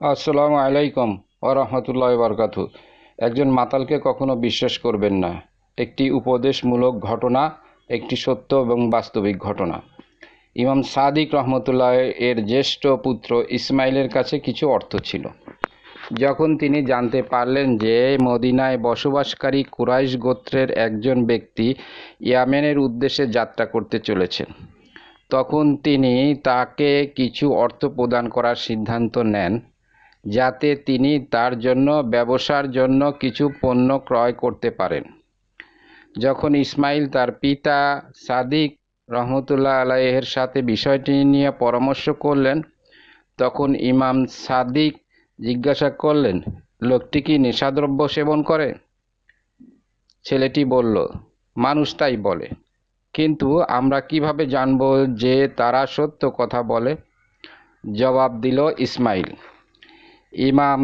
আসসালামু আলাইকুম ও রহমতুল্লাহ বরকাতু। একজন মাতালকে কখনো বিশ্বাস করবেন না। একটি উপদেশমূলক ঘটনা, একটি সত্য এবং বাস্তবিক ঘটনা। ইমাম সাদিক রহমতুল্লাহ এর জ্যেষ্ঠ পুত্র ইসমাইলের কাছে কিছু অর্থ ছিল। যখন তিনি জানতে পারলেন যে মদিনায় বসবাসকারী কুরাইশ গোত্রের একজন ব্যক্তি ইয়ামেনের উদ্দেশ্যে যাত্রা করতে চলেছেন, তখন তিনি তাকে কিছু অর্থ প্রদান করার সিদ্ধান্ত নেন। যাতে তিনি তার জন্য, ব্যবসার জন্য কিছু পণ্য ক্রয় করতে পারেন। যখন ইসমাইল তার পিতা সাদিক রহমতুল্লাহ আলাইহের সাথে বিষয়টি নিয়ে পরামর্শ করলেন, তখন ইমাম সাদিক জিজ্ঞাসা করলেন, লোকটি কি নেশাদ্রব্য সেবন করে? ছেলেটি বলল, মানুষ তাই বলে। কিন্তু আমরা কীভাবে জানব যে তারা সত্য কথা বলে? জবাব দিল ইসমাইল। ইমাম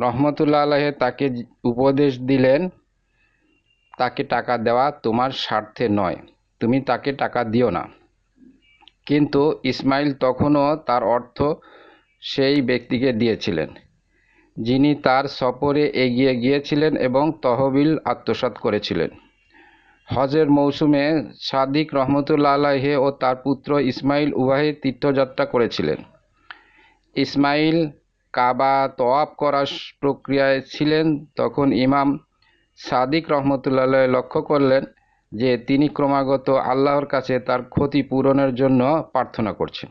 রহমতুল্লাহ আলহে তাকে উপদেশ দিলেন, তাকে টাকা দেওয়া তোমার স্বার্থে নয়, তুমি তাকে টাকা দিও না। কিন্তু ইসমাইল তখনও তার অর্থ সেই ব্যক্তিকে দিয়েছিলেন, যিনি তার সফরে এগিয়ে গিয়েছিলেন এবং তহবিল আত্মসাৎ করেছিলেন। হজের মৌসুমে সাদিক রহমতুল্লা আলাহে ও তার পুত্র ইসমাইল উভয়ে তীর্থযাত্রা করেছিলেন। ইসমাইল কাবা তোয়াব করার প্রক্রিয়ায় ছিলেন, তখন ইমাম সাদিক রহমতুল্লাহ লক্ষ্য করলেন যে তিনি ক্রমাগত আল্লাহর কাছে তার ক্ষতি পূরণের জন্য প্রার্থনা করছেন।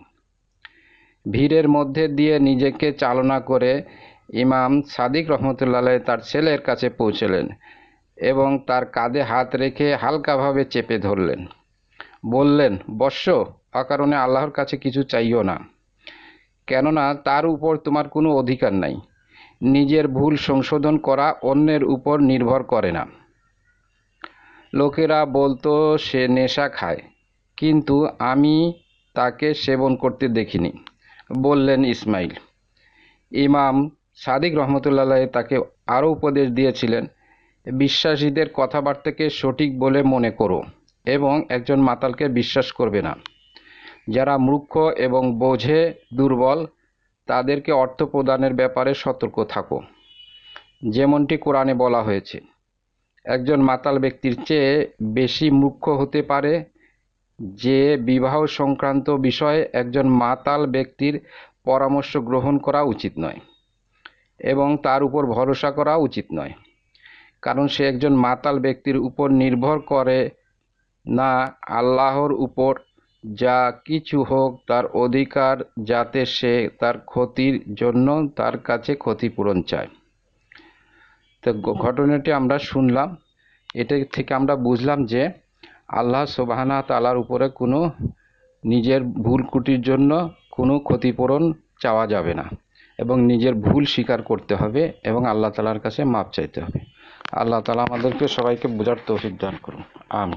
ভিড়ের মধ্যে দিয়ে নিজেকে চালনা করে ইমাম সাদিক রহমতুল্লাহ তার ছেলের কাছে পৌঁছলেন এবং তার কাঁধে হাত রেখে হালকাভাবে চেপে ধরলেন। বললেন বর্ষ অকারণে আল্লাহর কাছে কিছু চাইও না। কেননা তার উপর তোমার কোনো অধিকার নাই। নিজের ভুল সংশোধন করা অন্যের উপর নির্ভর করে না। লোকেরা বলতো, সে নেশা খায়। কিন্তু আমি তাকে সেবন করতে দেখিনি, বললেন ইসমাইল। ইমাম সাদিক রহমতুল্লাহ তাকে আরও উপদেশ দিয়েছিলেন, বিশ্বাসীদের কথাবার্তাকে সঠিক বলে মনে করো এবং একজন মাতালকে বিশ্বাস করবে না। যারা মূর্খ এবং বোঝে, দুর্বল, তাদেরকে অর্থ প্রদানের ব্যাপারে সতর্ক থাকো। যেমনটি কোরআনে বলা হয়েছে, একজন মাতাল ব্যক্তির চেয়ে বেশি মূর্খ হতে পারে যে বিবাহ সংক্রান্ত বিষয়ে একজন মাতাল ব্যক্তির পরামর্শ গ্রহণ করা উচিত নয় এবং তার উপর ভরসা করা উচিত নয়। কারণ সে একজন মাতাল ব্যক্তির উপর নির্ভর করে না আল্লাহর উপর যা কিছু হোক তার অধিকার যাতে সে তার ক্ষতির জন্য তার কাছে ক্ষতিপূরণ চায়। তো ঘটনাটি আমরা শুনলাম। এটা থেকে আমরা বুঝলাম যে আল্লাহ সোবাহানা তালার উপরে কোনো নিজের ভুল কুটির জন্য কোনো ক্ষতিপূরণ চাওয়া যাবে না এবং নিজের ভুল স্বীকার করতে হবে এবং আল্লাহ তালার কাছে মাপ চাইতে হবে। আল্লাহ তালা আমাদেরকে সবাইকে বোঝার তৌফিক দান করুন। আমি